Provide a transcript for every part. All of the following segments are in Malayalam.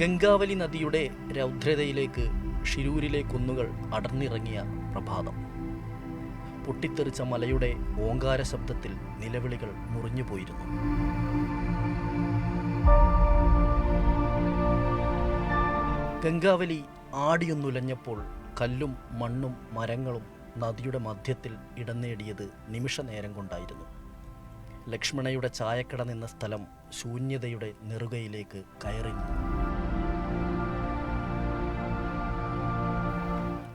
ഗംഗാവലി നദിയുടെ രൗദ്രതയിലേക്ക് ഷിരൂരിലെ കുന്നുകൾ അടർന്നിറങ്ങിയ പ്രഭാതം. പൊട്ടിത്തെറിച്ച മലയുടെ ഓങ്കാര ശബ്ദത്തിൽ നിലവിളികൾ മുറിഞ്ഞുപോയിരുന്നു ഗംഗാവലി ആടിയൊന്നുലഞ്ഞപ്പോൾ കല്ലും മണ്ണും മരങ്ങളും നദിയുടെ മധ്യത്തിൽ ഇടം നേടിയത് നിമിഷ നേരം കൊണ്ടായിരുന്നു. ലക്ഷ്മണയുടെ ചായക്കട നിന്ന സ്ഥലം ശൂന്യതയുടെ നെറുകയിലേക്ക് കയറി നിന്നു.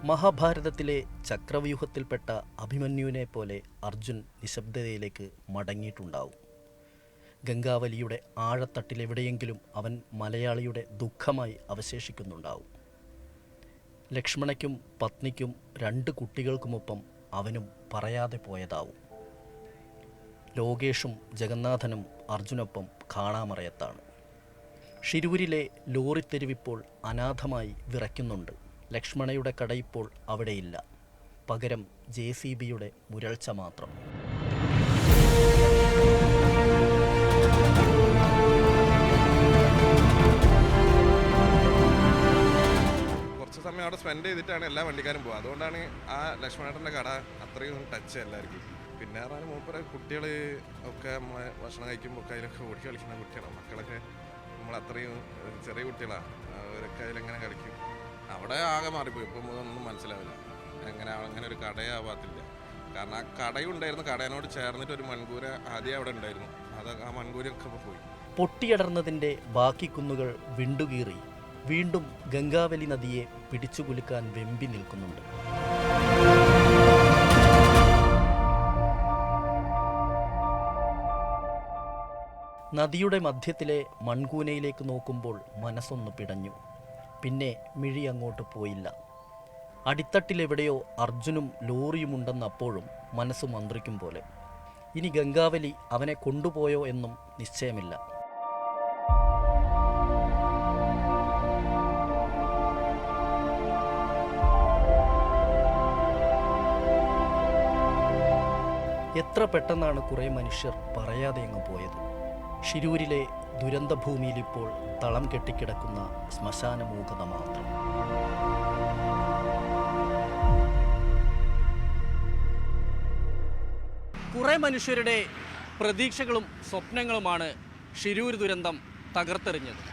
മഹാഭാരതത്തിലെ ചക്രവ്യൂഹത്തിൽപ്പെട്ട അഭിമന്യുവിനെ പോലെ അർജുൻ നിശബ്ദതയിലേക്ക് മടങ്ങിയിട്ടുണ്ടാവും. ഗംഗാവലിയുടെ ആഴത്തട്ടിലെവിടെയെങ്കിലും അവൻ മലയാളിയുടെ ദുഃഖമായി അവശേഷിക്കുന്നുണ്ടാവും. ലക്ഷ്മണയ്ക്കും പത്നിക്കും രണ്ട് കുട്ടികൾക്കുമൊപ്പം അവനും പറയാതെ പോയതാവും. ലോകേഷും ജഗന്നാഥനും അർജുനൊപ്പം കാണാമറയത്താണ്. ഷിരൂരിലെ ലോറിത്തെരുവിപ്പോൾ അനാഥമായി വിറയ്ക്കുന്നുണ്ട്. ലക്ഷ്മണയുടെ കട ഇപ്പോൾ അവിടെയില്ല. പകരം ജെ സി ബിയുടെ മുരൾച്ച മാത്രം. കുറച്ച് സമയം അവിടെ സ്പെൻഡ് ചെയ്തിട്ടാണ് എല്ലാ വണ്ടിക്കാരും പോകുക അതുകൊണ്ടാണ് ആ ലക്ഷ്മണേട്ടന്റെ കട അത്രയും ടച്ച് എല്ലാവർക്കും. പിന്നെ പറഞ്ഞാൽ മൂപ്പര കുട്ടികൾ ഒക്കെ നമ്മളെ ഭക്ഷണം കഴിക്കുമ്പോൾ ഒക്കെ അതിലൊക്കെ ഓടി കളിക്കുന്ന കുട്ടികളാണ്. മക്കളൊക്കെ നമ്മൾ അത്രയും ചെറിയ കുട്ടികളാണ് അവരൊക്കെ അതിലെങ്ങനെ കളിക്കും. അവിടെ ആകെ മാറിപ്പോയി. ഇപ്പം ഒന്നും മനസ്സിലാവില്ല. എങ്ങനെ അങ്ങനെ ഒരു കടയാവാത്തില്ല. കാരണം ആ കടയുണ്ടായിരുന്നു. കടയിനോട് ചേർന്നിട്ട് ഒരു മൺകൂര ആദ്യം അവിടെ ഉണ്ടായിരുന്നു. അത് ആ മൺകൂരൊക്കെ പോയി. പൊട്ടിയടർന്നതിന്റെ ബാക്കി കുന്നുകൾ വിണ്ടുകീറി. വീണ്ടും ഗംഗാവലി നദിയെ പിടിച്ചുകുലുക്കാൻ വെമ്പി നിൽക്കുന്നുണ്ട്. നദിയുടെ മധ്യത്തിലെ മൺകൂനയിലേക്ക് നോക്കുമ്പോൾ മനസ്സൊന്ന് പിടഞ്ഞു. പിന്നെ മിഴി അങ്ങോട്ട് പോയില്ല. അടിത്തട്ടിലെവിടെയോ അർജുനും ലോറിയും ഉണ്ടെന്നപ്പോഴും മനസ്സ് മന്ത്രിക്കും പോലെ. ഇനി ഗംഗാവലി അവനെ കൊണ്ടുപോയോ എന്നും നിശ്ചയമില്ല. എത്ര പെട്ടെന്നാണ് കുറേ മനുഷ്യർ പറയാതെ അങ്ങ് പോയത്? ഷിരൂരിലെ ദുരന്തഭൂമിയിൽ ഇപ്പോൾ തളം കെട്ടിക്കിടക്കുന്ന ശ്മശാന മൂകത മാത്രം. കുറേ മനുഷ്യരുടെ പ്രതീക്ഷകളും സ്വപ്നങ്ങളുമാണ് ഷിരൂർ ദുരന്തം തകർത്തെറിഞ്ഞത്.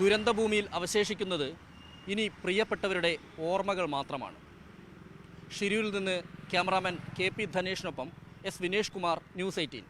ദുരന്തഭൂമിയിൽ അവശേഷിക്കുന്നത് ഇനി പ്രിയപ്പെട്ടവരുടെ ഓർമ്മകൾ മാത്രമാണ്. ഷിരൂരിൽ നിന്ന് cameraman K P ധനേഷിനൊപ്പം S Vinesh Kumar news eighteen.